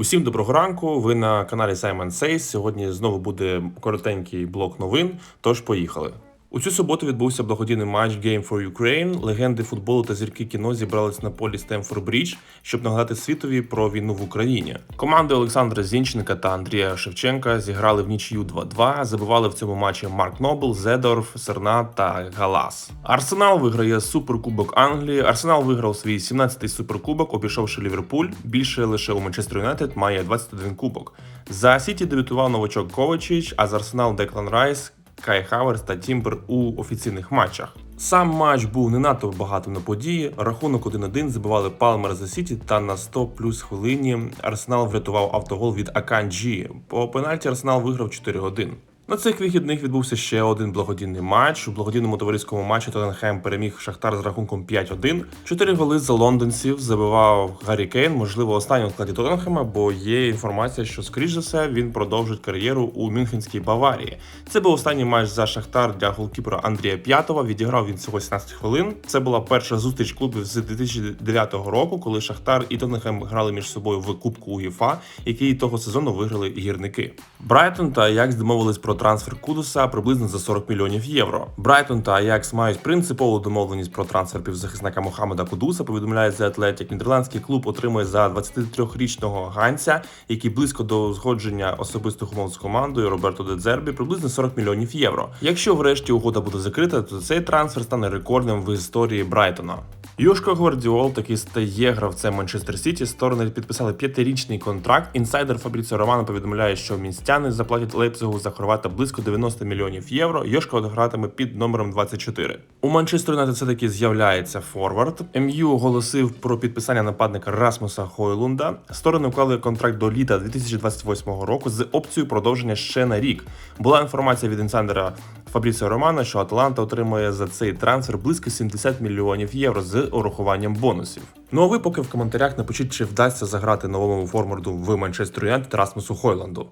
Усім доброго ранку. Ви на каналі Simon Says. Сьогодні знову буде коротенький блок новин. Тож поїхали. У цю суботу відбувся благодійний матч Game for Ukraine. Легенди футболу та зірки кіно зібрались на полі Стемфорд Брідж, щоб нагадати світові про війну в Україні. Команди Олександра Зінченка та Андрія Шевченка зіграли в нічию 2-2. Забивали в цьому матчі Марк Нобл, Зедорф, Серна та Галас. Арсенал виграє Суперкубок Англії. Арсенал виграв свій 17-й суперкубок, обійшовши Ліверпуль. Більше лише у Манчестер Юнайтед має 21 кубок. За Сіті дебютував новачок Ковачич, а з Арсенал Деклан Райс. Кай Хаверс та Тімбер у офіційних матчах. Сам матч був не надто багато на події. Рахунок 1-1 забивали Палмер за Сіті, та на 100 плюс хвилині Арсенал врятував автогол від Аканджі. По пенальті Арсенал виграв 4-1. На цих вихідних відбувся ще один благодійний матч. У благодійному товариському матчі Тоттенхем переміг Шахтар з рахунком 5-1. Чотири голи за лондонців забивав Гаррі Кейн, можливо, останній у складі Тоттенхема, бо є інформація, що скоріш за все він продовжить кар'єру у Мюнхенській Баварії. Це був останній матч за Шахтар для голкіпера Андрія П'ятова. Відіграв він всього 17 хвилин. Це була перша зустріч клубів з 2009 року, коли Шахтар і Тоттенхем грали між собою в Кубку УЄФА, який того сезону виграли гірники. Брайтон та Аякс домовились про трансфер Кудуса приблизно за 40 мільйонів євро. Брайтон та Аякс мають принципову домовленість про трансфер півзахисника Мохамеда Кудуса. Повідомляє The Athletic. Нідерландський клуб отримує за 23-річного ганця, який близько до узгодження особистих умов з командою Роберто Дедзербі, приблизно 40 мільйонів євро. Якщо врешті угода буде закрита, то цей трансфер стане рекордним в історії Брайтона. Юшко Гвардіол таки стає гравцем Манчестер Сіті. Сторони підписали п'ятирічний контракт. Інсайдер Фабріціо Романо повідомляє, що мінстяни заплатять Лейпцигу за хорвата близько 90 мільйонів євро. Йошко гратиме під номером 24. У Манчестер Юнайтед все таки з'являється форвард. МЮ оголосив про підписання нападника Расмуса Хойлунда. Сторони уклали контракт до літа 2028 року з опцією продовження ще на рік. Була інформація від інсайдера Фабріціо Романо, що Аталанта отримує за цей трансфер близько 70 мільйонів євро з урахуванням бонусів. Ну а ви поки в коментарях напишіть, чи вдасться заграти новому форварду в Манчестер Юнайтед Расмусу Хойланду.